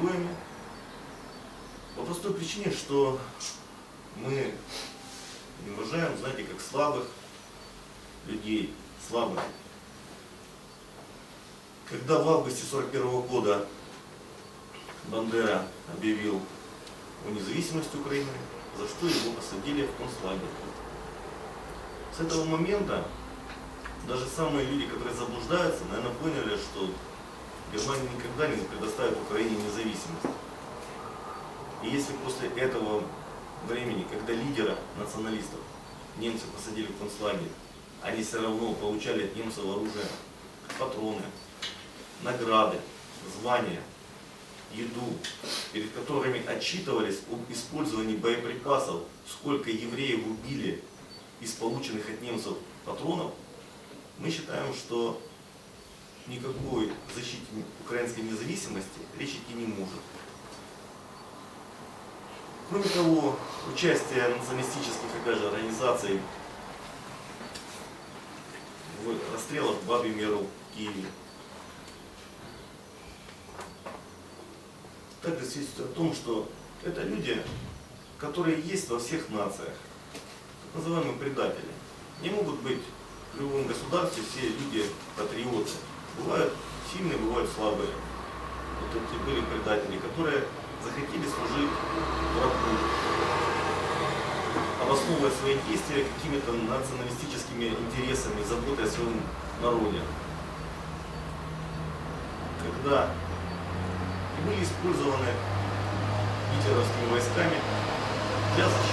героями по простой причине, что мы не уважаем, знаете, как слабых людей, слабых. Когда в августе 41 года Бандера объявил о независимости Украины, за что его посадили в концлагерь. С этого момента даже самые люди, которые заблуждаются, наверное, поняли, что Германия никогда не предоставит Украине независимость. И если после этого времени, когда лидера националистов немцы посадили в концлагерь, они все равно получали от немцев оружие, патроны, награды, звания, еду, перед которыми отчитывались об использовании боеприпасов, сколько евреев убили из полученных от немцев патронов, мы считаем, что никакой защите украинской независимости речь идти не может. Кроме того, участие националистических, опять же, организаций в расстрелах в Меру в Киеве также свидетельствует о том, что это люди, которые есть во всех нациях, так называемые предатели. Не могут быть в любом государстве все люди патриоты. Бывают сильные, бывают слабые. Вот эти были предатели, которые захотели служить врагу, обосновывая свои действия какими-то националистическими интересами, заботой о своем народе. Когда и были использованы гитлеровскими войсками для защиты